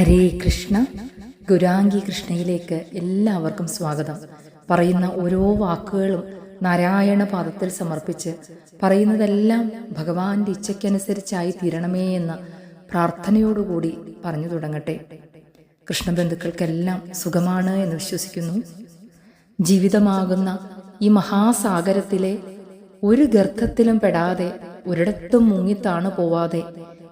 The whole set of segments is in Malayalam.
ഹരേ കൃഷ്ണ. ഗുരാംഗി കൃഷ്ണയിലേക്ക് എല്ലാവർക്കും സ്വാഗതം. പറയുന്ന ഓരോ വാക്കുകളും നാരായണ പാദത്തിൽ സമർപ്പിച്ച് പറയുന്നതെല്ലാം ഭഗവാന്റെ ഇച്ഛയ്ക്കനുസരിച്ചായി തീരണമേ എന്ന പ്രാർത്ഥനയോടുകൂടി പറഞ്ഞു തുടങ്ങട്ടെ. കൃഷ്ണബന്ധുക്കൾക്കെല്ലാം സുഖമാണ് എന്ന് വിശ്വസിക്കുന്നു. ജീവിതമാകുന്ന ഈ മഹാസാഗരത്തിലെ ഒരു ഗർത്തത്തിലും പെടാതെ ഒരിടത്തും മുങ്ങിത്താണ് പോവാതെ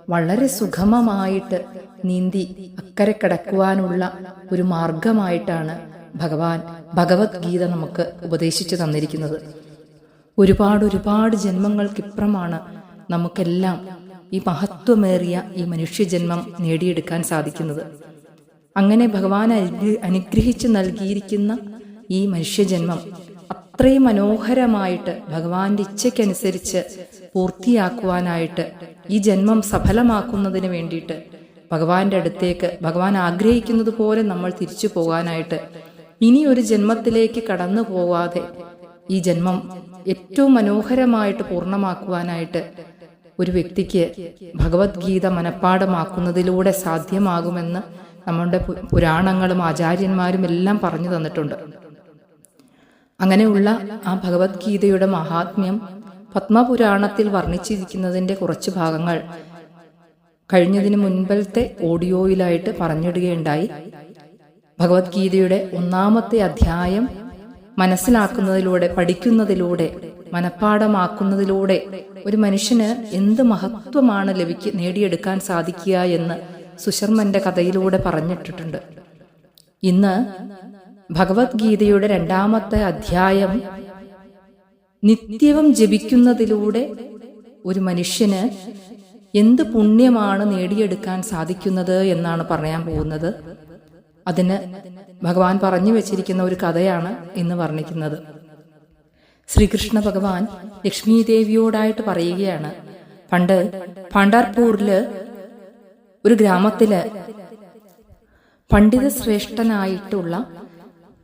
വളരെ സുഗമമായിട്ട് നീന്തി അക്കരെ കിടക്കുവാനുള്ള ഒരു മാർഗമായിട്ടാണ് ഭഗവാൻ ഭഗവത്ഗീത നമുക്ക് ഉപദേശിച്ചു തന്നിരിക്കുന്നത്. ഒരുപാട് ഒരുപാട് ജന്മങ്ങൾക്കിപ്പുറമാണ് നമുക്കെല്ലാം ഈ മഹത്വമേറിയ ഈ മനുഷ്യജന്മം നേടിയെടുക്കാൻ സാധിക്കുന്നത്. അങ്ങനെ ഭഗവാൻ അനുഗ്രഹിച്ച് നൽകിയിരിക്കുന്ന ഈ മനുഷ്യജന്മം അത്രയും മനോഹരമായിട്ട് ഭഗവാന്റെ ഇച്ഛയ്ക്കനുസരിച്ച് പൂർത്തിയാക്കുവാനായിട്ട് ഈ ജന്മം സഫലമാക്കുന്നതിന് വേണ്ടിയിട്ട് ഭഗവാന്റെ അടുത്തേക്ക് ഭഗവാൻ ആഗ്രഹിക്കുന്നത് പോലെ നമ്മൾ തിരിച്ചു പോകാനായിട്ട് ഇനി ഒരു ജന്മത്തിലേക്ക് കടന്നു പോവാതെ ഈ ജന്മം ഏറ്റവും മനോഹരമായിട്ട് പൂർണമാക്കുവാനായിട്ട് ഒരു വ്യക്തിക്ക് ഭഗവത്ഗീത മനഃപ്പാടമാക്കുന്നതിലൂടെ സാധ്യമാകുമെന്ന് നമ്മുടെ പുരാണങ്ങളും ആചാര്യന്മാരും എല്ലാം പറഞ്ഞു തന്നിട്ടുണ്ട്. അങ്ങനെയുള്ള ആ ഭഗവത്ഗീതയുടെ മഹാത്മ്യം പത്മപുരാണത്തിൽ വർണിച്ചിരിക്കുന്നതിന്റെ കുറച്ച് ഭാഗങ്ങൾ കഴിഞ്ഞതിന് മുൻപത്തെ ഓഡിയോയിലായിട്ട് പറഞ്ഞിടുകയുണ്ടായി. ഭഗവത്ഗീതയുടെ ഒന്നാമത്തെ അധ്യായം മനസ്സിലാക്കുന്നതിലൂടെ പഠിക്കുന്നതിലൂടെ മനഃപ്പാടമാക്കുന്നതിലൂടെ ഒരു മനുഷ്യന് എന്ത് മഹത്വമാണ് ലഭിക്ക നേടിയെടുക്കാൻ സാധിക്കുക എന്ന് സുശർമ്മന്റെ കഥയിലൂടെ പറഞ്ഞിട്ടിട്ടുണ്ട്. ഇന്ന് ഭഗവത്ഗീതയുടെ രണ്ടാമത്തെ അധ്യായം നിത്യവും ജപിക്കുന്നതിലൂടെ ഒരു മനുഷ്യന് എന്ത് പുണ്യമാണ് നേടിയെടുക്കാൻ സാധിക്കുന്നത് എന്നാണ് പറയാൻ പോകുന്നത്. അതിന് ഭഗവാൻ പറഞ്ഞു വെച്ചിരിക്കുന്ന ഒരു കഥയാണ് എന്ന് വർണിക്കുന്നത്. ശ്രീകൃഷ്ണ ഭഗവാൻ ലക്ഷ്മി ദേവിയോടായിട്ട് പറയുകയാണ് പണ്ട് പണ്ഡർപൂരിൽ ഒരു ഗ്രാമത്തിൽ പണ്ഡിത ശ്രേഷ്ഠനായിട്ടുള്ള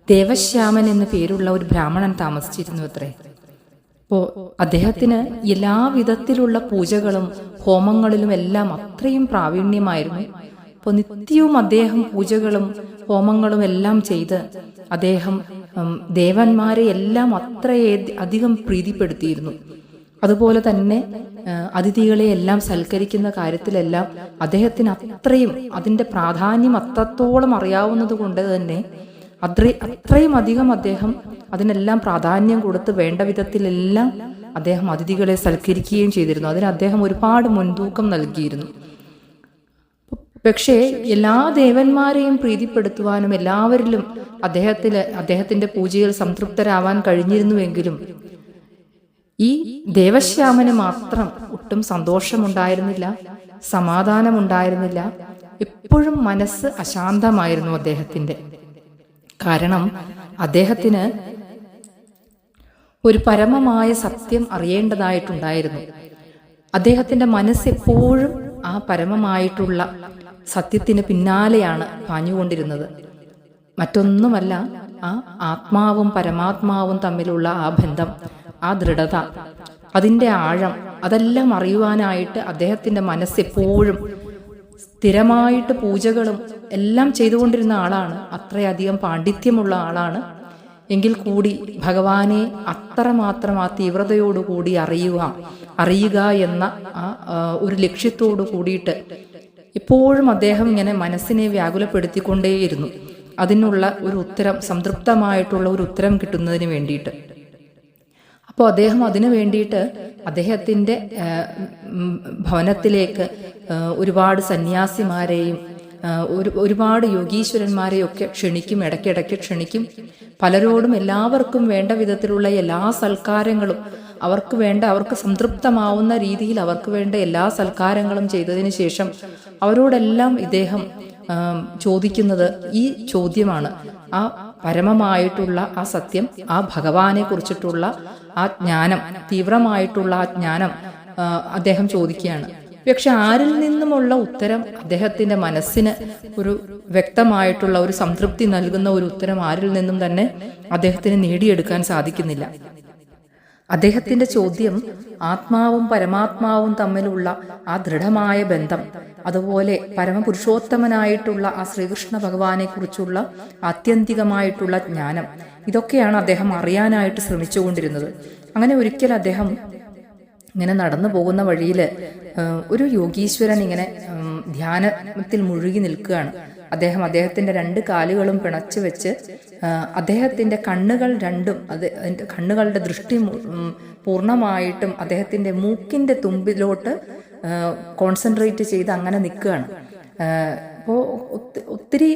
ദേവശ്യാമൻ എന്നു പേരുള്ള ഒരു ബ്രാഹ്മണൻ താമസിച്ചിരുന്നു അത്രേ. അപ്പോ അദ്ദേഹത്തിന് എല്ലാവിധത്തിലുള്ള പൂജകളും ഹോമങ്ങളിലും എല്ലാം അത്രയും പ്രാവീണ്യമായിരുന്നു. അപ്പോൾ നിത്യവും അദ്ദേഹം പൂജകളും ഹോമങ്ങളും എല്ലാം ചെയ്ത് അദ്ദേഹം ദേവന്മാരെ എല്ലാം അത്രയേ അധികം പ്രീതിപ്പെടുത്തിയിരുന്നു. അതുപോലെ തന്നെ അതിഥികളെ എല്ലാം സൽക്കരിക്കുന്ന കാര്യത്തിലെല്ലാം അദ്ദേഹത്തിന് അത്രയും അതിന്റെ പ്രാധാന്യം അത്രത്തോളം അറിയാവുന്നത് കൊണ്ട് തന്നെ അത്ര അത്രയും അധികം അദ്ദേഹം അതിനെല്ലാം പ്രാധാന്യം കൊടുത്ത് വേണ്ട വിധത്തിലെല്ലാം അദ്ദേഹം അതിഥികളെ സൽക്കരിക്കുകയും ചെയ്തിരുന്നു. അതിന് അദ്ദേഹം ഒരുപാട് മുൻതൂക്കം നൽകിയിരുന്നു. പക്ഷേ എല്ലാ ദേവന്മാരെയും പ്രീതിപ്പെടുത്തുവാനും എല്ലാവരിലും അദ്ദേഹത്തിൽ അദ്ദേഹത്തിന്റെ പൂജയിൽ സംതൃപ്തരാവാൻ കഴിഞ്ഞിരുന്നുവെങ്കിലും ഈ ദേവശ്യാമന് മാത്രം ഒട്ടും സന്തോഷമുണ്ടായിരുന്നില്ല സമാധാനമുണ്ടായിരുന്നില്ല. എപ്പോഴും മനസ്സ് അശാന്തമായിരുന്നു അദ്ദേഹത്തിന്റെ കാരണം അദ്ദേഹത്തിന് ഒരു പരമമായ സത്യം അറിയേണ്ടതായിട്ടുണ്ടായിരുന്നു. അദ്ദേഹത്തിന്റെ മനസ്സ് എപ്പോഴും ആ പരമമായിട്ടുള്ള സത്യത്തിന് പിന്നാലെയാണ് പാഞ്ഞുകൊണ്ടിരുന്നത്. മറ്റൊന്നുമല്ല ആ ആത്മാവും പരമാത്മാവും തമ്മിലുള്ള ആ ബന്ധം ആ ദൃഢത അതിന്റെ ആഴം അതെല്ലാം അറിയുവാനായിട്ട് അദ്ദേഹത്തിന്റെ മനസ്സ് എപ്പോഴും സ്ഥിരമായിട്ട് പൂജകളും എല്ലാം ചെയ്തുകൊണ്ടിരുന്ന ആളാണ്. അത്രയധികം പാണ്ഡിത്യമുള്ള ആളാണ്. എങ്കിൽ കൂടി ഭഗവാനെ അത്രമാത്രം ആ തീവ്രതയോടുകൂടി അറിയുക അറിയുക എന്ന ആ ഒരു ലക്ഷ്യത്തോടു കൂടിയിട്ട് ഇപ്പോഴും അദ്ദേഹം ഇങ്ങനെ മനസ്സിനെ വ്യാകുലപ്പെടുത്തിക്കൊണ്ടേയിരുന്നു. അതിനുള്ള ഒരു ഉത്തരം സംതൃപ്തമായിട്ടുള്ള ഒരു ഉത്തരം കിട്ടുന്നതിന് വേണ്ടിയിട്ട്. അപ്പോൾ അദ്ദേഹം അതിനു വേണ്ടിയിട്ട് അദ്ദേഹത്തിന്റെ ഭവനത്തിലേക്ക് ഒരുപാട് സന്യാസിമാരെയും ഒരു ഒരുപാട് യോഗീശ്വരന്മാരെയും ഒക്കെ ക്ഷണിക്കും ഇടയ്ക്കിടയ്ക്ക് ക്ഷണിക്കും. പലരോടും എല്ലാവർക്കും വേണ്ട വിധത്തിലുള്ള എല്ലാ സൽക്കാരങ്ങളും അവർക്ക് വേണ്ട അവർക്ക് സംതൃപ്തമാവുന്ന രീതിയിൽ അവർക്ക് വേണ്ട എല്ലാ സൽക്കാരങ്ങളും ചെയ്തതിന് ശേഷം അവരോടെല്ലാം ഇദ്ദേഹം ചോദിക്കുന്നത് ഈ ചോദ്യമാണ്. ആ പരമമായിട്ടുള്ള ആ സത്യം ആ ഭഗവാനെ കുറിച്ചിട്ടുള്ള ആ ജ്ഞാനം തീവ്രമായിട്ടുള്ള ആ ജ്ഞാനം അദ്ദേഹം ചോദിക്കുകയാണ്. പക്ഷെ ആരിൽ നിന്നുമുള്ള ഉത്തരം അദ്ദേഹത്തിന്റെ മനസ്സിന് ഒരു വ്യക്തമായിട്ടുള്ള ഒരു സംതൃപ്തി നൽകുന്ന ഒരു ഉത്തരം ആരിൽ നിന്നും തന്നെ അദ്ദേഹത്തിന് നേടിയെടുക്കാൻ സാധിക്കുന്നില്ല. അദ്ദേഹത്തിന്റെ ചോദ്യം ആത്മാവും പരമാത്മാവും തമ്മിലുള്ള ആ ദൃഢമായ ബന്ധം അതുപോലെ പരമപുരുഷോത്തമനായിട്ടുള്ള ആ ശ്രീകൃഷ്ണ ഭഗവാനെ കുറിച്ചുള്ള ആത്യന്തികമായിട്ടുള്ള ജ്ഞാനം. ഇതൊക്കെയാണ് അദ്ദേഹം അറിയാനായിട്ട് ശ്രമിച്ചുകൊണ്ടിരുന്നത്. അങ്ങനെ ഒരിക്കൽ അദ്ദേഹം ഇങ്ങനെ നടന്നു പോകുന്ന വഴിയിൽ ഒരു യോഗീശ്വരൻ ഇങ്ങനെ ധ്യാനത്തിൽ മുഴുകി നിൽക്കുകയാണ്. അദ്ദേഹം അദ്ദേഹത്തിന്റെ രണ്ട് കാലുകളും പിണച്ചു വെച്ച് ആ, അദ്ദേഹത്തിന്റെ കണ്ണുകൾ രണ്ടും അത് കണ്ണുകളുടെ ദൃഷ്ടി പൂർണമായിട്ടും അദ്ദേഹത്തിന്റെ മൂക്കിന്റെ തുമ്പിലോട്ട് കോൺസെൻട്രേറ്റ് ചെയ്ത് അങ്ങനെ നിൽക്കുകയാണ്. അപ്പോൾ ഒത്തിരി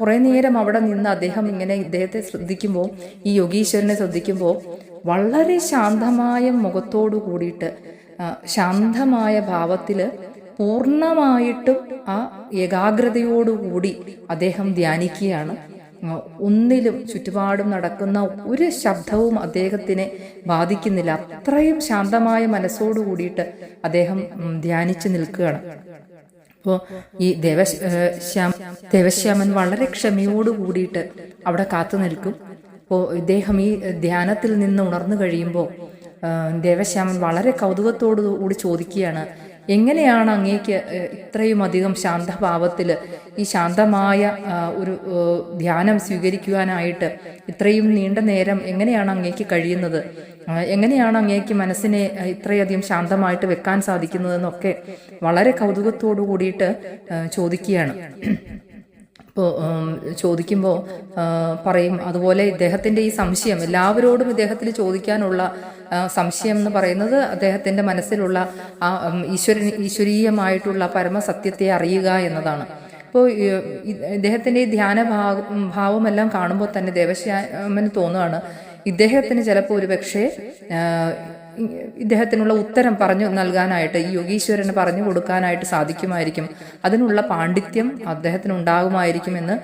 കുറേ നേരം അവിടെ നിന്ന് അദ്ദേഹം ഇങ്ങനെ ഇദ്ദേഹത്തെ ശ്രദ്ധിക്കുമ്പോൾ ഈ യോഗീശ്വരനെ ശ്രദ്ധിക്കുമ്പോൾ വളരെ ശാന്തമായ മുഖത്തോടു കൂടിയിട്ട് ശാന്തമായ ഭാവത്തിൽ പൂർണമായിട്ടും ആ ഏകാഗ്രതയോടുകൂടി അദ്ദേഹം ധ്യാനിക്കുകയാണ്. ഒന്നിലും ചുറ്റുപാടും നടക്കുന്ന ഒരു ശബ്ദവും അദ്ദേഹത്തിനെ ബാധിക്കുന്നില്ല. അത്രയും ശാന്തമായ മനസ്സോടു കൂടിയിട്ട് അദ്ദേഹം ധ്യാനിച്ചു നിൽക്കുകയാണ്. അപ്പോൾ ഈ ദേവ ശ്യാം ദേവശ്യാമൻ വളരെ ക്ഷമയോട് കൂടിയിട്ട് അവിടെ കാത്തു നിൽക്കും. അപ്പോൾ ഇദ്ദേഹം ഈ ധ്യാനത്തിൽ നിന്ന് ഉണർന്നു കഴിയുമ്പോൾ ദേവശ്യാമൻ വളരെ കൗതുകത്തോടു കൂടി ചോദിക്കുകയാണ് എങ്ങനെയാണ് അങ്ങേക്ക് ഇത്രയും അധികം ശാന്തഭാവത്തിൽ ഈ ശാന്തമായ ഒരു ധ്യാനം സ്വീകരിക്കുവാനായിട്ട് ഇത്രയും നീണ്ട നേരം എങ്ങനെയാണ് അങ്ങേക്ക് കഴിയുന്നത്? എങ്ങനെയാണ് അങ്ങേക്ക് മനസ്സിനെ ഇത്രയധികം ശാന്തമായിട്ട് വെക്കാൻ സാധിക്കുന്നതെന്നൊക്കെ വളരെ കൗതുകത്തോടു കൂടിയിട്ട് ചോദിക്കുകയാണ്. ഇപ്പോൾ ചോദിക്കുമ്പോൾ പറയും അതുപോലെ ഇദ്ദേഹത്തിന്റെ ഈ സംശയം എല്ലാവരോടും ഇദ്ദേഹത്തിൽ ചോദിക്കാനുള്ള സംശയം എന്ന് പറയുന്നത് അദ്ദേഹത്തിന്റെ മനസ്സിലുള്ള ആ ഈശ്വര ഈശ്വരീയമായിട്ടുള്ള പരമസത്യത്തെ അറിയുക എന്നതാണ്. അപ്പോൾ ഇദ്ദേഹത്തിന്റെ ഈ ധ്യാന ഭാവമെല്ലാം കാണുമ്പോൾ തന്നെ ദേവശ്യാമന് തോന്നുകയാണ് ഇദ്ദേഹത്തിന് ചിലപ്പോൾ ഒരു പക്ഷേ ഇദ്ദേഹത്തിനുള്ള ഉത്തരം പറഞ്ഞു നൽകാനായിട്ട് ഈ യോഗീശ്വരന് പറഞ്ഞു കൊടുക്കാനായിട്ട് സാധിക്കുമായിരിക്കും. അതിനുള്ള പാണ്ഡിത്യം അദ്ദേഹത്തിന് ഉണ്ടാകുമായിരിക്കും എന്ന്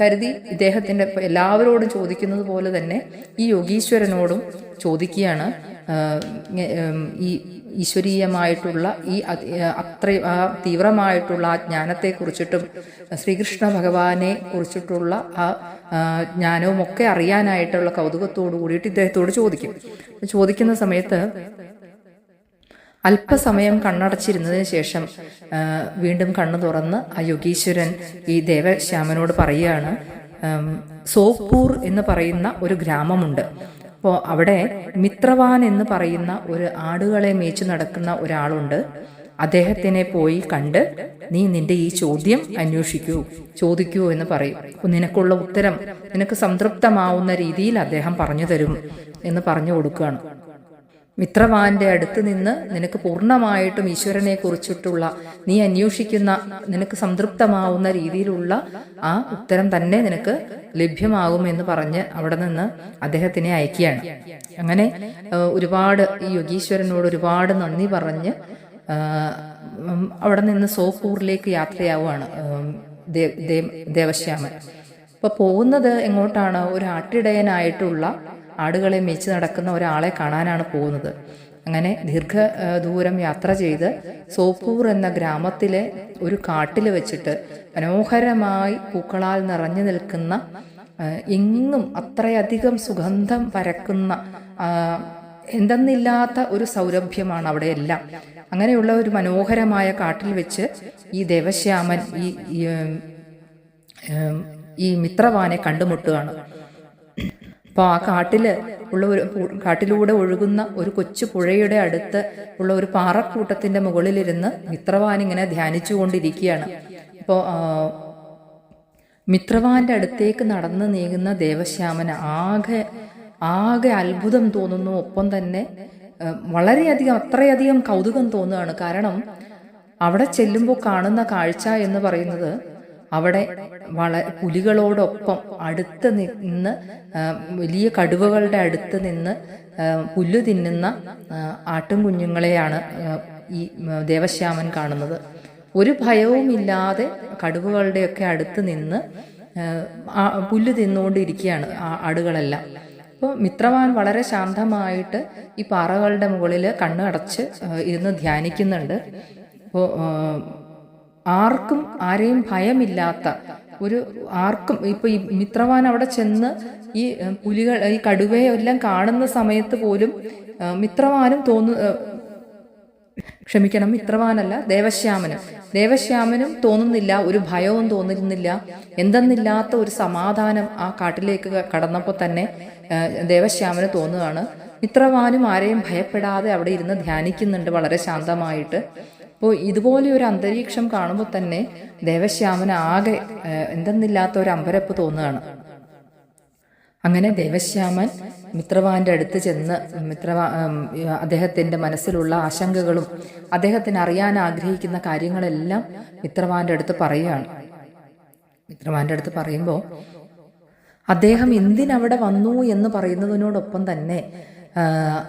കരുതി ഇദ്ദേഹത്തിന്റെ എല്ലാവരോടും ചോദിക്കുന്നത് പോലെ തന്നെ ഈ യോഗീശ്വരനോടും ചോദിക്കുകയാണ്. ഈ ഈശ്വരീയമായിട്ടുള്ള ഈ അത്ര ആ തീവ്രമായിട്ടുള്ള ആ ജ്ഞാനത്തെ കുറിച്ചിട്ടും ശ്രീകൃഷ്ണ ഭഗവാനെ കുറിച്ചിട്ടുള്ള ആ ജ്ഞാനവും ഒക്കെ അറിയാനായിട്ടുള്ള കൗതുകത്തോടു കൂടിയിട്ട് ഇദ്ദേഹത്തോട് ചോദിക്കും. ചോദിക്കുന്ന സമയത്ത് അല്പസമയം കണ്ണടച്ചിരുന്നതിന് ശേഷം വീണ്ടും കണ്ണു തുറന്ന് ആ യോഗീശ്വരൻ ഈ ദേവശ്യാമനോട് പറയുകയാണ് സോപ്പൂർ എന്ന് പറയുന്ന ഒരു ഗ്രാമമുണ്ട്. അപ്പോൾ അവിടെ മിത്രവാൻ എന്ന് പറയുന്ന ഒരു ആടുകളെ മേച്ചു നടക്കുന്ന ഒരാളുണ്ട്. അദ്ദേഹത്തിനെ പോയി കണ്ട് നീ നിന്റെ ഈ ചോദ്യം അന്വേഷിക്കൂ ചോദിക്കൂ എന്ന് പറയും. അപ്പൊ നിനക്കുള്ള ഉത്തരം നിനക്ക് സംതൃപ്തമാവുന്ന രീതിയിൽ അദ്ദേഹം പറഞ്ഞു തരും എന്ന് പറഞ്ഞു കൊടുക്കുകയാണ്. മിത്രവാന്റെ അടുത്ത് നിന്ന് നിനക്ക് പൂർണമായിട്ടും ഈശ്വരനെ കുറിച്ചിട്ടുള്ള നീ അന്വേഷിക്കുന്ന നിനക്ക് സംതൃപ്തമാവുന്ന രീതിയിലുള്ള ആ ഉത്തരം തന്നെ നിനക്ക് ലഭ്യമാകും എന്ന് പറഞ്ഞ് അവിടെ നിന്ന് അദ്ദേഹത്തിനെ അയക്കുകയാണ്. അങ്ങനെ ഒരുപാട് ഈ യോഗീശ്വരനോട് ഒരുപാട് നന്ദി പറഞ്ഞ് അവിടെ നിന്ന് സോപ്പൂറിലേക്ക് യാത്രയാവുകയാണ് ദേവശ്യാമൻ. അപ്പൊ പോകുന്നത് എങ്ങോട്ടാണ്? ഒരു ആട്ടിടയനായിട്ടുള്ള ആടുകളെ മേച്ച് നടക്കുന്ന ഒരാളെ കാണാനാണ് പോകുന്നത്. അങ്ങനെ ദീർഘ ദൂരം യാത്ര ചെയ്ത് സോപ്പൂർ എന്ന ഗ്രാമത്തിലെ ഒരു കാട്ടിൽ വെച്ചിട്ട് മനോഹരമായി പൂക്കളാൽ നിറഞ്ഞു നിൽക്കുന്ന എങ്ങും അത്രയധികം സുഗന്ധം പരക്കുന്ന എന്തെന്നില്ലാത്ത ഒരു സൗരഭ്യമാണ് അവിടെ എല്ലാം അങ്ങനെയുള്ള ഒരു മനോഹരമായ കാട്ടിൽ വെച്ച് ഈ ദേവശ്യാമൻ ഈ ഈ മിത്രവാനെ കണ്ടുമുട്ടുകയാണ്. അപ്പോൾ ആ കാട്ടിൽ ഉള്ള ഒരു കാട്ടിലൂടെ ഒഴുകുന്ന ഒരു കൊച്ചു പുഴയുടെ അടുത്ത് ഉള്ള ഒരു പാറക്കൂട്ടത്തിന്റെ മുകളിലിരുന്ന് മിത്രവാൻ ഇങ്ങനെ ധ്യാനിച്ചുകൊണ്ടിരിക്കുകയാണ് അപ്പോൾ മിത്രവാന്റെ അടുത്തേക്ക് നടന്നു നീങ്ങുന്ന ദേവശ്യാമന് ആകെ ആകെ അത്ഭുതം തോന്നുന്നു. ഒപ്പം തന്നെ വളരെയധികം അത്രയധികം കൗതുകം തോന്നുകയാണ്. കാരണം അവിടെ ചെല്ലുമ്പോൾ കാണുന്ന കാഴ്ച എന്ന് പറയുന്നത് അവിടെ വള പുലികളോടൊപ്പം അടുത്ത് നിന്ന് വലിയ കടുവകളുടെ അടുത്ത് നിന്ന് പുല്ല് തിന്നുന്ന ആട്ടും കുഞ്ഞുങ്ങളെയാണ് ഈ ദേവശ്യാമൻ കാണുന്നത്. ഒരു ഭയവുമില്ലാതെ കടുവകളുടെയൊക്കെ അടുത്ത് നിന്ന് പുല്ല് തിന്നുകൊണ്ടിരിക്കുകയാണ് ആടുകളെല്ലാം. അപ്പോൾ മിത്രവാൻ വളരെ ശാന്തമായിട്ട് ഈ പാറകളുടെ മുകളിൽ കണ്ണടച്ച് ഇരുന്ന് ധ്യാനിക്കുന്നുണ്ട്. അപ്പോൾ ആർക്കും ആരെയും ഭയമില്ലാത്ത ഒരു ആർക്കും ഇപ്പൊ ഈ മിത്രവാൻ അവിടെ ചെന്ന് ഈ പുലികൾ ഈ കടുവയെ എല്ലാം കാണുന്ന സമയത്ത് പോലും മിത്രവാനും തോന്നു ക്ഷമിക്കണം മിത്രവാനല്ല ദേവശ്യാമനും. ദേവശ്യാമനും തോന്നുന്നില്ല ഒരു ഭയവും തോന്നുന്നില്ല. എന്തെന്നില്ലാത്ത ഒരു സമാധാനം ആ കാട്ടിലേക്ക് കടന്നപ്പോൾ തന്നെ ദേവശ്യാമന് തോന്നുകയാണ്. മിത്രവാനും ആരെയും ഭയപ്പെടാതെ അവിടെ ഇരുന്ന് ധ്യാനിക്കുന്നുണ്ട് വളരെ ശാന്തമായിട്ട്. അപ്പോൾ ഇതുപോലെ ഒരു അന്തരീക്ഷം കാണുമ്പോൾ തന്നെ ദേവശ്യാമന് ആകെ എന്തെന്നില്ലാത്ത ഒരു അമ്പരപ്പ് തോന്നുകയാണ്. അങ്ങനെ ദേവശ്യാമൻ മിത്രവാന്റെ അടുത്ത് ചെന്ന് മിത്രവാ അദ്ദേഹത്തിന്റെ മനസ്സിലുള്ള ആശങ്കകളും അദ്ദേഹത്തിന് അറിയാൻ ആഗ്രഹിക്കുന്ന കാര്യങ്ങളെല്ലാം മിത്രവാന്റെ അടുത്ത് പറയുകയാണ്. മിത്രവാന്റെ അടുത്ത് പറയുമ്പോൾ അദ്ദേഹം എന്തിനവിടെ വന്നു എന്ന് പറയുന്നതിനോടൊപ്പം തന്നെ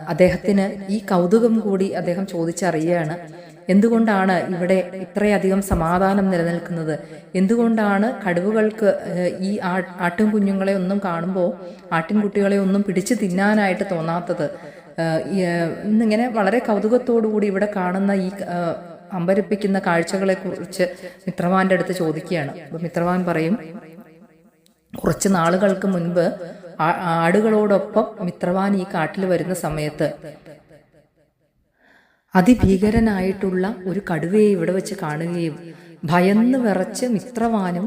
അദ്ദേഹത്തിന് ഈ കൗതുകം കൂടി അദ്ദേഹം ചോദിച്ചറിയുകയാണ്. എന്തുകൊണ്ടാണ് ഇവിടെ ഇത്രയധികം സമാധാനം നിലനിൽക്കുന്നത്? എന്തുകൊണ്ടാണ് കടുവകൾക്ക് ഈ ആട്ടും കുഞ്ഞുങ്ങളെ ഒന്നും കാണുമ്പോൾ ആട്ടിൻകുട്ടികളെ ഒന്നും പിടിച്ചു തിന്നാനായിട്ട് തോന്നാത്തത്? ഇന്നിങ്ങനെ വളരെ കൗതുകത്തോടു കൂടി ഇവിടെ കാണുന്ന ഈ അമ്പരപ്പിക്കുന്ന കാഴ്ചകളെ കുറിച്ച് മിത്രവാന്റെ അടുത്ത് ചോദിക്കുകയാണ്. അപ്പൊ മിത്രവാൻ പറയും കുറച്ച് നാളുകൾക്ക് മുൻപ് ആടുകളോടൊപ്പം മിത്രവാൻ ഈ കാട്ടിൽ വരുന്ന സമയത്ത് അതിഭീകരനായിട്ടുള്ള ഒരു കടുവയെ ഇവിടെ വെച്ച് കാണുകയും ഭയന്ന് വിറച്ച് മിത്രവാനും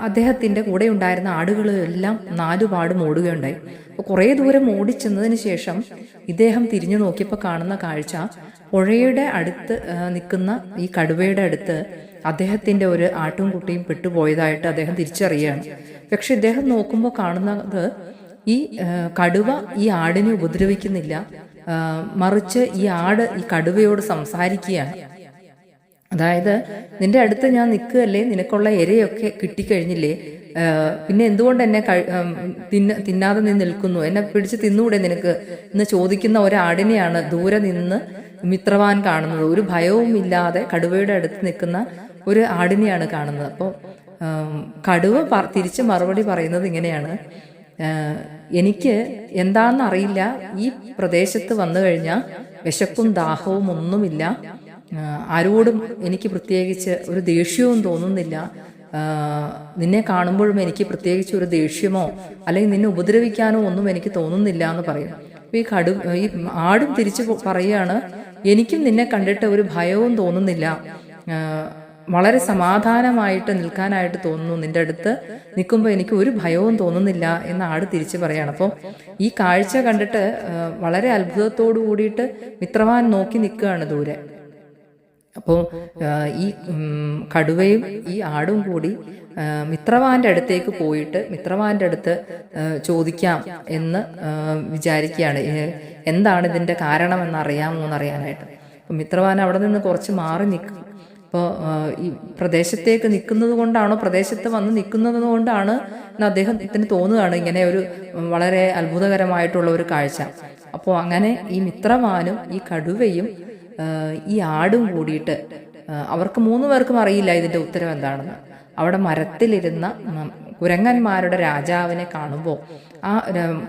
അദ്ദേഹത്തിന്റെ കൂടെ ഉണ്ടായിരുന്ന ആടുകളും എല്ലാം നാലുപാടും ഓടുകയുണ്ടായി അപ്പോൾ കുറേ ദൂരം ഓടിച്ചെന്നതിന് ശേഷം ഇദ്ദേഹം തിരിഞ്ഞു നോക്കിയപ്പോൾ കാണുന്ന കാഴ്ച പുഴയുടെ അടുത്ത് നിൽക്കുന്ന ഈ കടുവയുടെ അടുത്ത് അദ്ദേഹത്തിന്റെ ഒരു ആട്ടും കുട്ടിയും പെട്ടുപോയതായിട്ട് അദ്ദേഹം തിരിച്ചറിയുകയാണ്. പക്ഷെ ഇദ്ദേഹം നോക്കുമ്പോൾ കാണുന്നത് ഈ കടുവ ഈ ആടിനെ ഉപദ്രവിക്കുന്നില്ല. മറിച്ച് ഈ ആട് ഈ കടുവയോട് സംസാരിക്കുകയാണ്. അതായത് നിന്റെ അടുത്ത് ഞാൻ നിൽക്കുകയല്ലേ? നിനക്കുള്ള ഇരയൊക്കെ കിട്ടിക്കഴിഞ്ഞില്ലേ? പിന്നെ എന്തുകൊണ്ട് എന്നെ തിന്ന തിന്നാതെ നീ നിൽക്കുന്നു? എന്നെ പിടിച്ച് തിന്നൂടെ നിനക്ക്? എന്ന് ചോദിക്കുന്ന ഒരാടിനെയാണ് ദൂരെ നിന്ന് മിത്രവാൻ കാണുന്നത്. ഒരു ഭയവും ഇല്ലാതെ കടുവയുടെ അടുത്ത് നിൽക്കുന്ന ഒരു ആടിനെയാണ് കാണുന്നത്. അപ്പോൾ കടുവ തിരിച്ച് മറുപടി പറയുന്നത് ഇങ്ങനെയാണ്. എനിക്ക് എന്താണെന്ന് അറിയില്ല ഈ പ്രദേശത്ത് വന്നു കഴിഞ്ഞാൽ വിശപ്പും ദാഹവും ഒന്നുമില്ല. ആരോടും എനിക്ക് പ്രത്യേകിച്ച് ഒരു ദേഷ്യവും തോന്നുന്നില്ല. നിന്നെ കാണുമ്പോഴും എനിക്ക് പ്രത്യേകിച്ച് ഒരു ദേഷ്യമോ അല്ലെങ്കിൽ നിന്നെ ഉപദ്രവിക്കാനോ ഒന്നും എനിക്ക് തോന്നുന്നില്ല എന്ന് പറയും. ഈ കടു ഈ ആടും തിരിച്ചു പറയാണ് എനിക്കും നിന്നെ കണ്ടിട്ട് ഒരു ഭയവും തോന്നുന്നില്ല. വളരെ സമാധാനമായിട്ട് നിൽക്കാനായിട്ട് തോന്നുന്നു. നിന്റെ അടുത്ത് നിൽക്കുമ്പോൾ എനിക്ക് ഒരു ഭയവും തോന്നുന്നില്ല എന്ന് ആട് തിരിച്ചു പറയാണ്. അപ്പോൾ ഈ കാഴ്ച കണ്ടിട്ട് വളരെ അത്ഭുതത്തോടു കൂടിയിട്ട് മിത്രവാൻ നോക്കി നിൽക്കുകയാണ് ദൂരെ. അപ്പോൾ ഈ കടുവയും ഈ ആടും കൂടി മിത്രവാന്റെ അടുത്തേക്ക് പോയിട്ട് മിത്രവാന്റെ അടുത്ത് ചോദിക്കാം എന്ന് വിചാരിക്കുകയാണ്. എന്താണ് ഇതിന്റെ കാരണം എന്ന് അറിയാമോ എന്ന് അറിയാനായിട്ട് അപ്പം മിത്രവാൻ അവിടെ നിന്ന് കുറച്ച് മാറി നിൽക്കും. അപ്പോൾ ഈ പ്രദേശത്തേക്ക് നിൽക്കുന്നത് കൊണ്ടാണോ പ്രദേശത്ത് വന്ന് നിൽക്കുന്നത് കൊണ്ടാണ് അദ്ദേഹത്തിന് തോന്നുകയാണ്. ഇങ്ങനെ ഒരു വളരെ അത്ഭുതകരമായിട്ടുള്ള ഒരു കാഴ്ച. അപ്പോൾ അങ്ങനെ ഈ മിത്രവാനും ഈ കടുവയും ഈ ആടും കൂടിയിട്ട് അവർക്ക് മൂന്ന് പേർക്കും അറിയില്ല ഇതിന്റെ ഉത്തരം എന്താണെന്ന്. അവിടെ മരത്തിലിരുന്ന കുരങ്ങന്മാരുടെ രാജാവിനെ കാണുമ്പോൾ ആ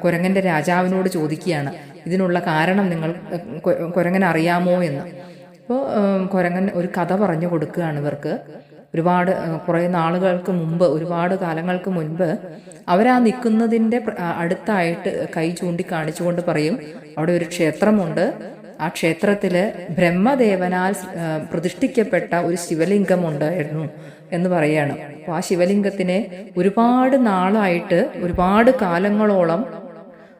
കുരങ്ങന്റെ രാജാവിനോട് ചോദിക്കുകയാണ് ഇതിനുള്ള കാരണം നിങ്ങൾ കുരങ്ങൻ അറിയാമോ എന്ന്. അപ്പോൾ കുരങ്ങൻ ഒരു കഥ പറഞ്ഞു കൊടുക്കുകയാണ് ഇവർക്ക്. ഒരുപാട് കുറേ നാളുകൾക്ക് മുമ്പ് ഒരുപാട് കാലങ്ങൾക്ക് മുൻപ് അവരാ നിൽക്കുന്നതിന്റെ അടുത്തായിട്ട് കൈ ചൂണ്ടി കാണിച്ചുകൊണ്ട് പറയും അവിടെ ഒരു ക്ഷേത്രമുണ്ട്. ആ ക്ഷേത്രത്തിൽ ബ്രഹ്മദേവനാൽ പ്രതിഷ്ഠിക്കപ്പെട്ട ഒരു ശിവലിംഗം ഉണ്ടായിരുന്നു എന്ന് പറയാണ്. അപ്പോൾ ആ ശിവലിംഗത്തിനെ ഒരുപാട് നാളായിട്ട് ഒരുപാട് കാലങ്ങളോളം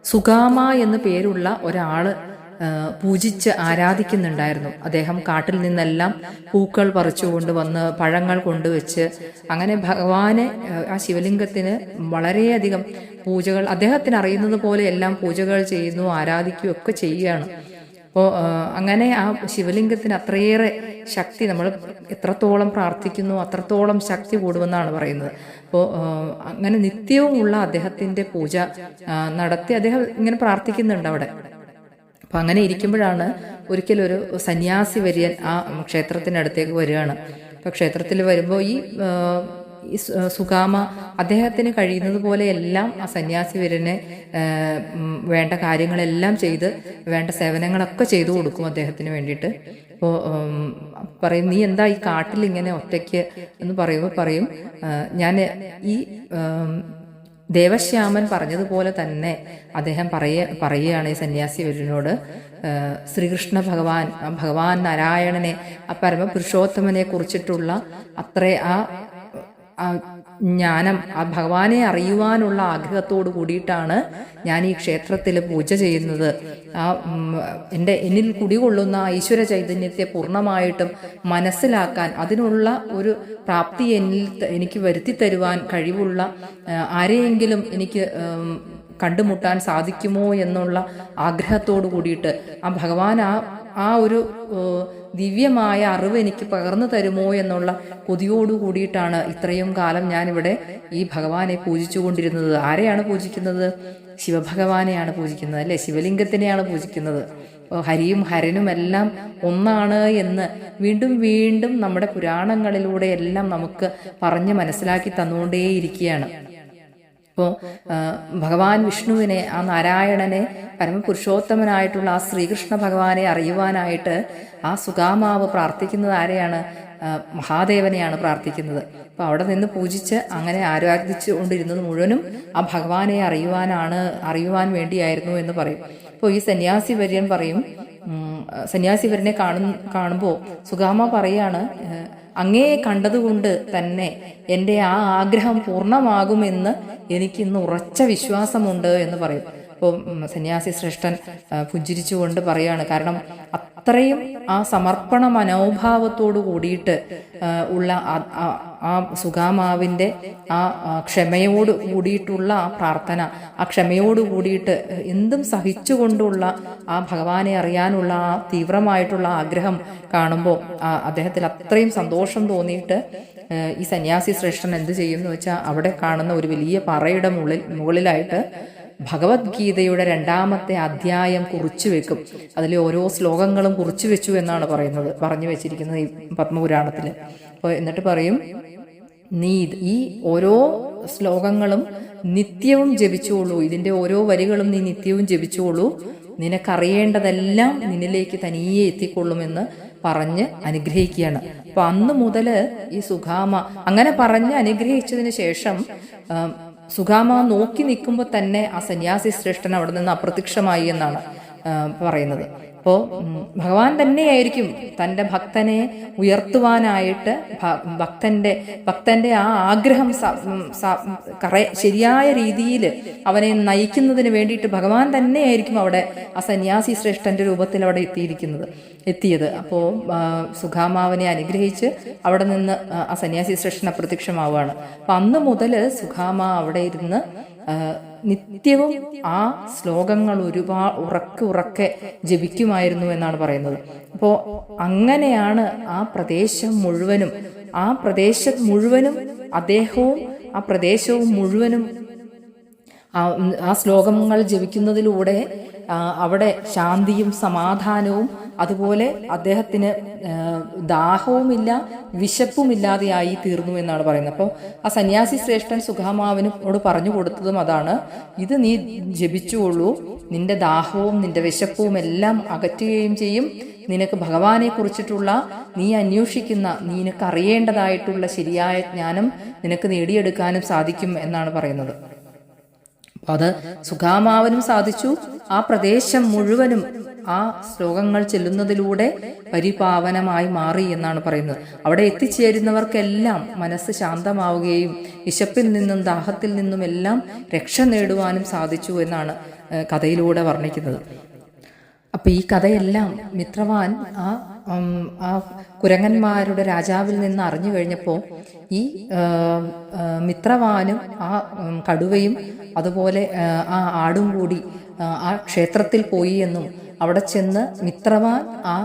സുഗാമ എന്ന് പേരുള്ള ഒരാൾ ആ, പൂജിച്ച് ആരാധിക്കുന്നുണ്ടായിരുന്നു. അദ്ദേഹം കാട്ടിൽ നിന്നെല്ലാം പൂക്കൾ പറിച്ചുകൊണ്ട് വന്ന് പഴങ്ങൾ കൊണ്ടുവച്ച് അങ്ങനെ ഭഗവാനെ ആ, ശിവലിംഗത്തിന് വളരെയധികം പൂജകൾ അദ്ദേഹത്തിന് അറിയുന്നത് പോലെ എല്ലാം പൂജകൾ ചെയ്യുന്നു ആരാധിക്കുകയും ഒക്കെ ചെയ്യുകയാണ്. അപ്പോൾ അങ്ങനെ ആ ശിവലിംഗത്തിന് അത്രയേറെ ശക്തി നമ്മൾ എത്രത്തോളം പ്രാർത്ഥിക്കുന്നു അത്രത്തോളം ശക്തി കൂടുമെന്നാണ് പറയുന്നത്. അപ്പോൾ അങ്ങനെ നിത്യവുമുള്ള അദ്ദേഹത്തിന്റെ പൂജ നടത്തി അദ്ദേഹം ഇങ്ങനെ പ്രാർത്ഥിക്കുന്നുണ്ട് അവിടെ. അപ്പൊ അങ്ങനെ ഇരിക്കുമ്പോഴാണ് ഒരിക്കലൊരു സന്യാസി വര്യൻ ആ ക്ഷേത്രത്തിനടുത്തേക്ക് വരികയാണ്. അപ്പൊ ക്ഷേത്രത്തിൽ വരുമ്പോൾ ഈ സുഗാമ അദ്ദേഹത്തിന് കഴിയുന്നത് പോലെ എല്ലാം ആ സന്യാസി വര്യനെ വേണ്ട കാര്യങ്ങളെല്ലാം ചെയ്ത് വേണ്ട സേവനങ്ങളൊക്കെ ചെയ്തു കൊടുക്കും അദ്ദേഹത്തിന് വേണ്ടിയിട്ട്. അപ്പോൾ അപ്പോൾ പറയും നീ എന്താ ഈ കാട്ടിൽ ഇങ്ങനെ ഒറ്റയ്ക്ക്? എന്ന് പറയുമ്പോൾ പറയും ഞാൻ ഈ ദേവശ്യാമൻ പറഞ്ഞതുപോലെ തന്നെ അദ്ദേഹം പറയ പറയുകയാണ് ഈ സന്യാസി വരുന്നോട് ശ്രീകൃഷ്ണ ഭഗവാൻ ഭഗവാൻ നാരായണനെ ആ പരമപുരുഷോത്തമനെ കുറിച്ചിട്ടുള്ള അത്രേ ആ ആ ജ്ഞാനം ആ ഭഗവാനെ അറിയുവാനുള്ള ആഗ്രഹത്തോട് കൂടിയിട്ടാണ് ഞാൻ ഈ ക്ഷേത്രത്തിൽ പൂജ ചെയ്യുന്നത്. ആ എന്റെ എന്നിൽ കുടികൊള്ളുന്ന ഈശ്വര ചൈതന്യത്തെ പൂർണമായിട്ടും മനസ്സിലാക്കാൻ അതിനുള്ള ഒരു പ്രാപ്തി എന്നിൽ എനിക്ക് വരുത്തി തരുവാൻ കഴിവുള്ള ആരെയെങ്കിലും എനിക്ക് കണ്ടുമുട്ടാൻ സാധിക്കുമോ എന്നുള്ള ആഗ്രഹത്തോട് കൂടിയിട്ട് ആ ഭഗവാൻ ആ ആ ഒരു ദിവ്യമായ അറിവ് എനിക്ക് പകർന്നു തരുമോ എന്നുള്ള കൊതിയോടു കൂടിയിട്ടാണ് ഇത്രയും കാലം ഞാനിവിടെ ഈ ഭഗവാനെ പൂജിച്ചുകൊണ്ടിരുന്നത്. ആരെയാണ് പൂജിക്കുന്നത്? ശിവഭഗവാനെയാണ് പൂജിക്കുന്നത് അല്ലെ? ശിവലിംഗത്തിനെയാണ് പൂജിക്കുന്നത്. ഹരിയും ഹരനും എല്ലാം ഒന്നാണ് എന്ന് വീണ്ടും വീണ്ടും നമ്മുടെ പുരാണങ്ങളിലൂടെ എല്ലാം നമുക്ക് പറഞ്ഞ് മനസ്സിലാക്കി തന്നുകൊണ്ടേയിരിക്കുകയാണ്. അപ്പോൾ ഭഗവാൻ വിഷ്ണുവിനെ ആ നാരായണനെ പരമപുരുഷോത്തമനായിട്ടുള്ള ആ ശ്രീകൃഷ്ണ ഭഗവാനെ അറിയുവാനായിട്ട് ആ സുഗാമാവ് പ്രാർത്ഥിക്കുന്നത് ആരെയാണ്? മഹാദേവനെയാണ് പ്രാർത്ഥിക്കുന്നത്. അപ്പോൾ അവിടെ നിന്ന് പൂജിച്ച് അങ്ങനെ ആരാധിച്ചു കൊണ്ടിരുന്നത് മുഴുവനും ആ ഭഗവാനെ അറിയുവാനാണ് അറിയുവാൻ വേണ്ടിയായിരുന്നു എന്ന് പറയും. അപ്പോൾ ഈ സന്യാസി വര്യൻ പറയും സന്യാസി വര്യനെ കാണും കാണുമ്പോൾ സുഗാമ പറയാണ് അങ്ങയെ കണ്ടതുകൊണ്ട് തന്നെ എന്റെ ആ ആഗ്രഹം പൂർണമാകുമെന്ന് എനിക്കിന്ന് ഉറച്ച വിശ്വാസമുണ്ട് എന്ന് പറയും. അപ്പോൾ ഉം, സന്യാസി ശ്രേഷ്ഠൻ പുഞ്ചിരിച്ചുകൊണ്ട് പറയാണ്. കാരണം അത്രയും ആ സമർപ്പണ മനോഭാവത്തോടു കൂടിയിട്ട് ഉള്ള ആ- സുഗാമാവിന്റെ ആ ക്ഷമയോട് കൂടിയിട്ടുള്ള ആ പ്രാർത്ഥന ആ ക്ഷമയോട് കൂടിയിട്ട് എന്തും സഹിച്ചുകൊണ്ടുള്ള ആ ഭഗവാനെ അറിയാനുള്ള ആ തീവ്രമായിട്ടുള്ള ആഗ്രഹം കാണുമ്പോൾ അദ്ദേഹത്തിൽ അത്രയും സന്തോഷം തോന്നിയിട്ട് ഈ സന്യാസി ശ്രേഷ്ഠൻ എന്ത് ചെയ്യും എന്ന് വെച്ചാൽ അവിടെ കാണുന്ന ഒരു വലിയ പറയുടെ മുകളിൽ മുകളിലായിട്ട് ഭഗവത്ഗീതയുടെ രണ്ടാമത്തെ അധ്യായം കുറിച്ചു വെക്കും. അതിലെ ഓരോ ശ്ലോകങ്ങളും കുറിച്ചു വെച്ചു എന്നാണ് പറയുന്നത് പറഞ്ഞു വെച്ചിരിക്കുന്നത് ഈ പത്മപുരാണത്തിൽ അപ്പോൾ എന്നിട്ട് പറയും നീ ഈ ഓരോ ശ്ലോകങ്ങളും നിത്യവും ജപിച്ചോളൂ. ഇതിന്റെ ഓരോ വരികളും നീ നിത്യവും ജപിച്ചോളൂ. നിനക്കറിയേണ്ടതെല്ലാം നിന്നിലേക്ക് തനിയെ എത്തിക്കൊള്ളുമെന്ന് പറഞ്ഞ് അനുഗ്രഹിക്കുകയാണ്. അപ്പൊ അന്ന് മുതൽ ഈ സുഖാമ അങ്ങനെ പറഞ്ഞ് അനുഗ്രഹിച്ചതിന് ശേഷം ആ, സുഖാമ നോക്കി നിൽക്കുമ്പോൾ തന്നെ ആ സന്യാസി ശ്രേഷ്ഠൻ അവിടെ നിന്ന് അപ്രത്യക്ഷമായി എന്നാണ് പറയുന്നത്. അപ്പോൾ ഭഗവാൻ തന്നെയായിരിക്കും തന്റെ ഭക്തനെ ഉയർത്തുവാനായിട്ട് ഭക്തന്റെ ഭക്തന്റെ ആ ആഗ്രഹം ശരിയായ രീതിയിൽ അവനെ നയിക്കുന്നതിന് വേണ്ടിയിട്ട് ഭഗവാൻ തന്നെയായിരിക്കും അവിടെ ആ സന്യാസി ശ്രേഷ്ഠന്റെ രൂപത്തിൽ അവിടെ എത്തിയിരിക്കുന്നത് എത്തിയത്. അപ്പോൾ സുഖാമാവനെ അനുഗ്രഹിച്ച് അവിടെ നിന്ന് ആ, സന്യാസി ശ്രേഷ്ഠൻ അപ്രത്യക്ഷമാവുകയാണ്. അപ്പം അന്ന് മുതൽ സുഖാമ അവിടെ ഇരുന്ന് നിത്യവും ആ ശ്ലോകങ്ങൾ ഒരുപാട് ഉറക്കെ ഉറക്കെ ജപിക്കുമായിരുന്നു എന്നാണ് പറയുന്നത്. അപ്പോൾ അങ്ങനെയാണ് ആ പ്രദേശം മുഴുവനും ആ പ്രദേശം മുഴുവനും അദ്ദേഹവും ആ പ്രദേശവും മുഴുവനും ആ ആ ശ്ലോകങ്ങൾ ജപിക്കുന്നതിലൂടെ അവിടെ ശാന്തിയും സമാധാനവും അതുപോലെ അദ്ദേഹത്തിന് ദാഹവുമില്ല വിശപ്പുമില്ലാതെയായി തീർന്നു എന്നാണ് പറയുന്നത്. അപ്പോൾ ആ സന്യാസി ശ്രേഷ്ഠൻ സുഖാമാവിനോട് പറഞ്ഞു കൊടുത്തതും അതാണ്. ഇത് നീ ജപിച്ചുകൊള്ളൂ നിന്റെ ദാഹവും നിന്റെ വിശപ്പും എല്ലാം അകറ്റുകയും ചെയ്യും. നിനക്ക് ഭഗവാനെ കുറിച്ചിട്ടുള്ള നീ അന്വേഷിക്കുന്ന നിനക്ക് അറിയേണ്ടതായിട്ടുള്ള ശരിയായ ജ്ഞാനം നിനക്ക് നേടിയെടുക്കാനും സാധിക്കും എന്നാണ് പറയുന്നത്. അത് സുഖാമാവനും സാധിച്ചു. ആ പ്രദേശം മുഴുവനും ആ ശ്ലോകങ്ങൾ ചെല്ലുന്നതിലൂടെ പരിപാവനമായി മാറി എന്നാണ് പറയുന്നത്. അവിടെ എത്തിച്ചേരുന്നവർക്കെല്ലാം മനസ്സ് ശാന്തമാവുകയും വിശപ്പിൽ നിന്നും ദാഹത്തിൽ നിന്നും എല്ലാം രക്ഷ നേടുവാനും സാധിച്ചു എന്നാണ് കഥയിലൂടെ വർണിക്കുന്നത്. അപ്പൊ ഈ കഥയെല്ലാം മിത്രവാൻ ആ ആ കുരങ്ങന്മാരുടെ രാജാവിൽ നിന്ന് അറിഞ്ഞു കഴിഞ്ഞപ്പോൾ ഈ മിത്രവാനും ആ കടുവയും അതുപോലെ ആ, ആടും കൂടി ആ, ക്ഷേത്രത്തിൽ പോയി എന്നും അവിടെ ചെന്ന് മിത്രവാൻ ആ,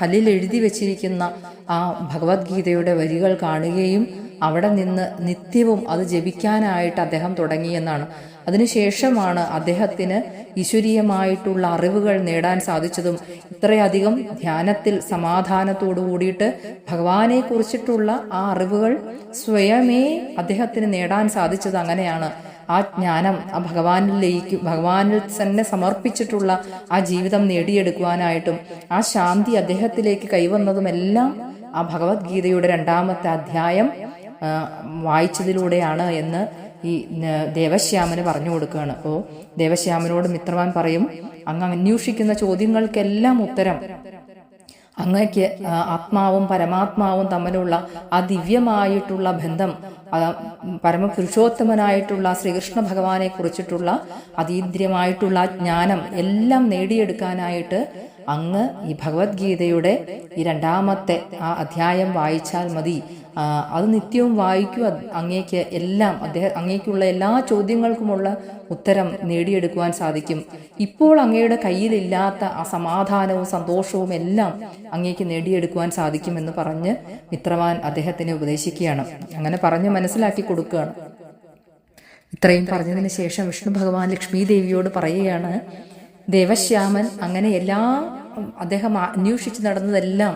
കല്ലിൽ എഴുതി വെച്ചിരിക്കുന്ന ആ ഭഗവത്ഗീതയുടെ വരികൾ കാണുകയും അവിടെ നിന്ന് നിത്യവും അത് ജപിക്കാനായിട്ട് അദ്ദേഹം തുടങ്ങിയെന്നാണ്. അതിനുശേഷമാണ് അദ്ദേഹത്തിന് ഈശ്വരീയമായിട്ടുള്ള അറിവുകൾ നേടാൻ സാധിച്ചതും ഇത്രയധികം ധ്യാനത്തിൽ സമാധാനത്തോടു കൂടിയിട്ട് ഭഗവാനെ കുറിച്ചിട്ടുള്ള ആ അറിവുകൾ സ്വയമേ അദ്ദേഹത്തിന് നേടാൻ സാധിച്ചത് അങ്ങനെയാണ്. ആ ജ്ഞാനം ആ ഭഗവാനിലേക്ക് ഭഗവാനിൽ തന്നെ സമർപ്പിച്ചിട്ടുള്ള ആ ജീവിതം നേടിയെടുക്കുവാനായിട്ടും ആ ശാന്തി അദ്ദേഹത്തിലേക്ക് കൈവന്നതുമെല്ലാം ആ ഭഗവത്ഗീതയുടെ രണ്ടാമത്തെ അധ്യായം വായിച്ചതിലൂടെയാണ് എന്ന് ഈ ദേവശ്യാമന് പറഞ്ഞു കൊടുക്കുകയാണ്. അപ്പോൾ ദേവശ്യാമനോട് മിത്രവാൻ പറയും അങ്ങ് അന്വേഷിക്കുന്ന ചോദ്യങ്ങൾക്കെല്ലാം ഉത്തരം. അങ്ങയ്ക്ക് ആത്മാവും പരമാത്മാവും തമ്മിലുള്ള ആ ദിവ്യമായിട്ടുള്ള ബന്ധം പരമപുരുഷോത്തമനായിട്ടുള്ള ശ്രീകൃഷ്ണ ഭഗവാനെ കുറിച്ചിട്ടുള്ള അതീന്ദ്രിയമായിട്ടുള്ള ജ്ഞാനം എല്ലാം നേടിയെടുക്കാനായിട്ട് അങ്ങ് ഈ ഭഗവത്ഗീതയുടെ ഈ രണ്ടാമത്തെ ആ അധ്യായം വായിച്ചാൽ മതി. അത് നിത്യവും വായിക്കുക അങ്ങേക്ക് എല്ലാം അദ്ദേഹം അങ്ങേക്കുള്ള എല്ലാ ചോദ്യങ്ങൾക്കുമുള്ള ഉത്തരം നേടിയെടുക്കുവാൻ സാധിക്കും. ഇപ്പോൾ അങ്ങയുടെ കയ്യിലില്ലാത്ത ആ സമാധാനവും സന്തോഷവും എല്ലാം അങ്ങേക്ക് നേടിയെടുക്കുവാൻ സാധിക്കുമെന്ന് പറഞ്ഞ് മിത്രവാൻ അദ്ദേഹത്തിനെ ഉപദേശിക്കുകയാണ്. അങ്ങനെ പറഞ്ഞ് മനസ്സിലാക്കി കൊടുക്കുകയാണ്. ഇത്രയും പറഞ്ഞതിന് ശേഷം വിഷ്ണു ഭഗവാൻ ലക്ഷ്മി ദേവിയോട് പറയുകയാണ് ദേവശ്യാമൻ അങ്ങനെ എല്ലാ അദ്ദേഹം അന്വേഷിച്ച് നടന്നതെല്ലാം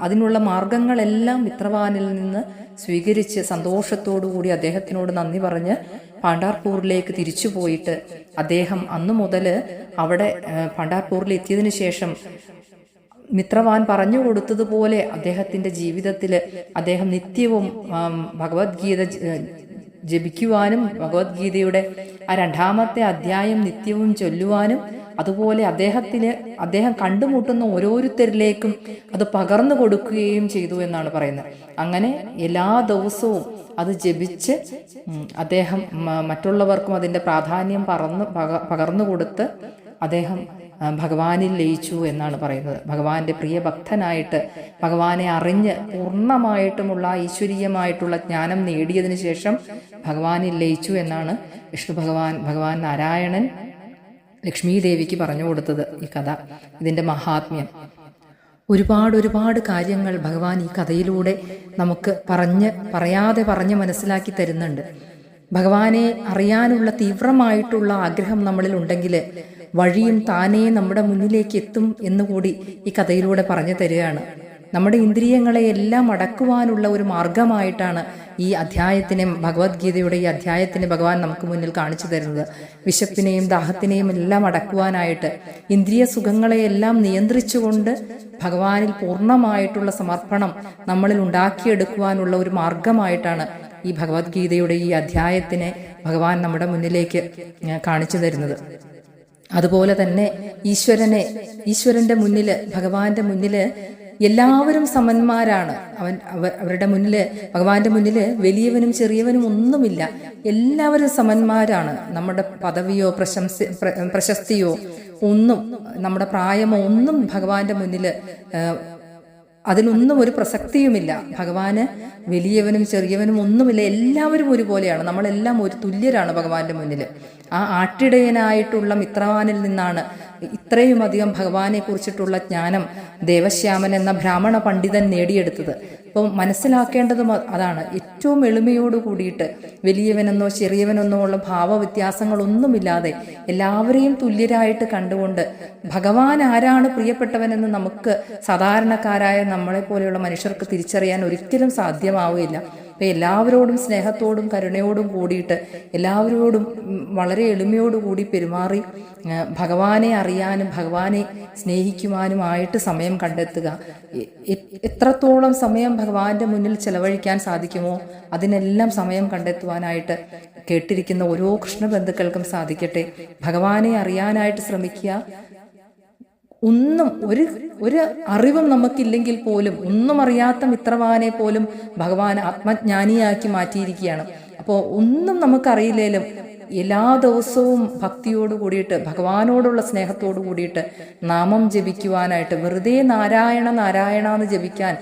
അതിനുള്ള മാർഗങ്ങളെല്ലാം മിത്രവാനിൽ നിന്ന് സ്വീകരിച്ച് സന്തോഷത്തോടുകൂടി അദ്ദേഹത്തിനോട് നന്ദി പറഞ്ഞ് പാണ്ഡാർപൂരിലേക്ക് തിരിച്ചു പോയിട്ട് അദ്ദേഹം അന്നു മുതൽ അവിടെ പാണ്ഡാർപൂറിൽ എത്തിയതിനു ശേഷം മിത്രവാൻ പറഞ്ഞു കൊടുത്തതുപോലെ അദ്ദേഹത്തിന്റെ ജീവിതത്തിൽ അദ്ദേഹം നിത്യവും ഭഗവത്ഗീത ജപിക്കുവാനും ഭഗവത്ഗീതയുടെ ആ രണ്ടാമത്തെ അധ്യായം നിത്യവും ചൊല്ലുവാനും അതുപോലെ അദ്ദേഹത്തിന് അദ്ദേഹം കണ്ടുമുട്ടുന്ന ഓരോരുത്തരിലേക്കും അത് പകർന്നു കൊടുക്കുകയും ചെയ്തു എന്നാണ് പറയുന്നത്. അങ്ങനെ എല്ലാ ദിവസവും അത് ജപിച്ച് അദ്ദേഹം മറ്റുള്ളവർക്കും അതിന്റെ പ്രാധാന്യം പറന്ന് പക- പകർന്നു കൊടുത്ത് അദ്ദേഹം ഭഗവാനിൽ ലയിച്ചു എന്നാണ് പറയുന്നത്. ഭഗവാന്റെ പ്രിയ ഭക്തനായിട്ട് ഭഗവാനെ അറിഞ്ഞ് പൂർണമായിട്ടുമുള്ള ഐശ്വര്യമായിട്ടുള്ള ജ്ഞാനം നേടിയതിനു ശേഷം ഭഗവാനിൽ ലയിച്ചു എന്നാണ് വിഷ്ണു ഭഗവാൻ ഭഗവാൻ നാരായണൻ ലക്ഷ്മീദേവിക്ക് പറഞ്ഞു കൊടുത്തത് ഈ കഥ ഇതിന്റെ മഹാത്മ്യം. ഒരുപാട് ഒരുപാട് കാര്യങ്ങൾ ഭഗവാൻ ഈ കഥയിലൂടെ നമുക്ക് പറഞ്ഞ് പറയാതെ പറഞ്ഞ് മനസ്സിലാക്കി തരുന്നുണ്ട്. ഭഗവാനെ അറിയാനുള്ള തീവ്രമായിട്ടുള്ള ആഗ്രഹം നമ്മളിൽ ഉണ്ടെങ്കിൽ വഴിയും താനേ നമ്മുടെ മുന്നിലേക്ക് എത്തും എന്നുകൂടി ഈ കഥയിലൂടെ പറഞ്ഞു തരികയാണ്. നമ്മുടെ ഇന്ദ്രിയങ്ങളെ എല്ലാം അടക്കുവാനുള്ള ഒരു മാർഗമായിട്ടാണ് ഈ അധ്യായത്തിനെ ഭഗവത്ഗീതയുടെ ഈ അധ്യായത്തിന് ഭഗവാൻ നമുക്ക് മുന്നിൽ കാണിച്ചു തരുന്നത്. വിശപ്പിനെയും ദാഹത്തിനെയും എല്ലാം അടക്കുവാനായിട്ട് ഇന്ദ്രിയ സുഖങ്ങളെയെല്ലാം നിയന്ത്രിച്ചുകൊണ്ട് ഭഗവാനിൽ പൂർണമായിട്ടുള്ള സമർപ്പണം നമ്മളിൽ ഉണ്ടാക്കിയെടുക്കുവാനുള്ള ഒരു മാർഗമായിട്ടാണ് ഈ ഭഗവത്ഗീതയുടെ ഈ അധ്യായത്തിനെ ഭഗവാൻ നമ്മുടെ മുന്നിലേക്ക് കാണിച്ചു തരുന്നത്. അതുപോലെ തന്നെ ഈശ്വരനെ ഈശ്വരന്റെ മുന്നിൽ ഭഗവാന്റെ മുന്നിൽ എല്ലാവരും സമന്മാരാണ്. അവൻ അവ- അവരുടെ മുന്നിൽ ഭഗവാന്റെ മുന്നിൽ വലിയവനും ചെറിയവനും ഒന്നുമില്ല. എല്ലാവരും സമന്മാരാണ്. നമ്മുടെ പദവിയോ പ്രശംസ പ്രശസ്തിയോ ഒന്നും നമ്മുടെ പ്രായമോ ഒന്നും ഭഗവാന്റെ മുന്നിൽ അതിനൊന്നും ഒരു പ്രസക്തിയുമില്ല. ഭഗവാന് വലിയവനും ചെറിയവനും ഒന്നുമില്ല. എല്ലാവരും ഒരുപോലെയാണ്. നമ്മളെല്ലാം ഒരു തുല്യരാണ് ഭഗവാന്റെ മുന്നിൽ ആ ആട്ടിടയനായിട്ടുള്ള മിത്രവാനിൽ നിന്നാണ് ഇത്രയും അധികം ഭഗവാനെ കുറിച്ചിട്ടുള്ള ജ്ഞാനം ദേവശ്യാമൻ എന്ന ബ്രാഹ്മണ പണ്ഡിതൻ നേടിയെടുത്തത്. അപ്പം മനസ്സിലാക്കേണ്ടതും അതാണ്. ഏറ്റവും എളിമയോട് കൂടിയിട്ട് വലിയവനെന്നോ ചെറിയവനെന്നോ ഉള്ള ഭാവവ്യത്യാസങ്ങളൊന്നുമില്ലാതെ എല്ലാവരെയും തുല്യരായിട്ട് കണ്ടുകൊണ്ട് ഭഗവാൻ ആരാണ് പ്രിയപ്പെട്ടവനെന്ന് നമുക്ക് സാധാരണക്കാരായ നമ്മളെ പോലെയുള്ള മനുഷ്യർക്ക് തിരിച്ചറിയാൻ ഒരിക്കലും സാധ്യമാവുകയില്ല. അപ്പൊ എല്ലാവരോടും സ്നേഹത്തോടും കരുണയോടും കൂടിയിട്ട് എല്ലാവരോടും വളരെ എളിമയോടുകൂടി പെരുമാറി ഭഗവാനെ അറിയാനും ഭഗവാനെ സ്നേഹിക്കുവാനുമായിട്ട് സമയം കണ്ടെത്തുക. എത്രത്തോളം സമയം ഭഗവാന്റെ മുന്നിൽ ചെലവഴിക്കാൻ സാധിക്കുമോ അതിനെല്ലാം സമയം കണ്ടെത്തുവാനായിട്ട് കേട്ടിരിക്കുന്ന ഓരോ കൃഷ്ണബന്ധുക്കൾക്കും സാധിക്കട്ടെ. ഭഗവാനെ അറിയാനായിട്ട് ശ്രമിക്കുക ഒന്നും ഒരു ഒരു അറിവും നമുക്കില്ലെങ്കിൽ പോലും ഒന്നും അറിയാത്ത മിത്രവാനെ പോലും ഭഗവാൻ ആത്മജ്ഞാനിയാക്കി മാറ്റിയിരിക്കുകയാണ്. അപ്പോൾ ഒന്നും നമുക്കറിയില്ലേലും എല്ലാ ദിവസവും ഭക്തിയോട് കൂടിയിട്ട് ഭഗവാനോടുള്ള സ്നേഹത്തോട് കൂടിയിട്ട് നാമം ജപിക്കുവാനായിട്ട് വെറുതെ നാരായണ നാരായണ എന്ന് ജപിക്കാൻ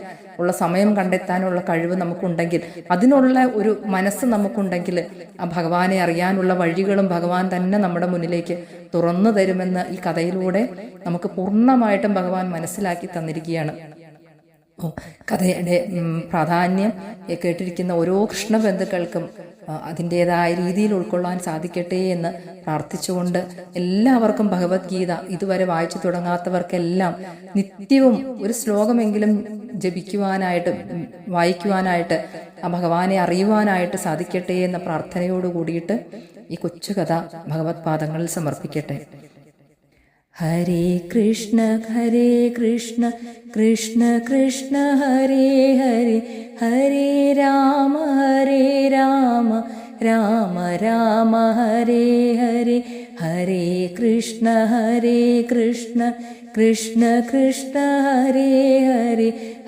ഉള്ള സമയം കണ്ടെത്താനുള്ള കഴിവ് നമുക്കുണ്ടെങ്കിൽ അതിനുള്ള ഒരു മനസ്സ് നമുക്കുണ്ടെങ്കിൽ ആ ഭഗവാനെ അറിയാനുള്ള വഴികളും ഭഗവാൻ തന്നെ നമ്മുടെ മുന്നിലേക്ക് തുറന്നു തരുമെന്ന് ഈ കഥയിലൂടെ നമുക്ക് പൂർണമായിട്ടും ഭഗവാൻ മനസ്സിലാക്കി തന്നിരിക്കുകയാണ്. കഥയുടെ പ്രാധാന്യം കേട്ടിരിക്കുന്ന ഓരോ കൃഷ്ണ ബന്ധുക്കൾക്കും അതിന്റെതായ രീതിയിൽ ഉൾക്കൊള്ളാൻ സാധിക്കട്ടെ എന്ന് പ്രാർത്ഥിച്ചുകൊണ്ട് എല്ലാവർക്കും ഭഗവത്ഗീത ഇതുവരെ വായിച്ചു തുടങ്ങാത്തവർക്കെല്ലാം നിത്യവും ഒരു ശ്ലോകമെങ്കിലും ജപിക്കുവാനായിട്ട് വായിക്കുവാനായിട്ട് ആ ഭഗവാനെ അറിയുവാനായിട്ട് സാധിക്കട്ടെ എന്ന പ്രാർത്ഥനയോട് കൂടിയിട്ട് ഈ കൊച്ചു കഥ ഭഗവത് പാദങ്ങളിൽ സമർപ്പിക്കട്ടെ. ഹരേ കൃഷ്ണ ഹരേ കൃഷ്ണ കൃഷ്ണ കൃഷ്ണ ഹരേ ഹരേ ഹരേ രാമ ഹരേ രാമ രാമ രാമ ഹരേ ഹരേ ഹരേ കൃഷ്ണ ഹരേ കൃഷ്ണ കൃഷ്ണ കൃഷ്ണ ഹരേ ഹരേ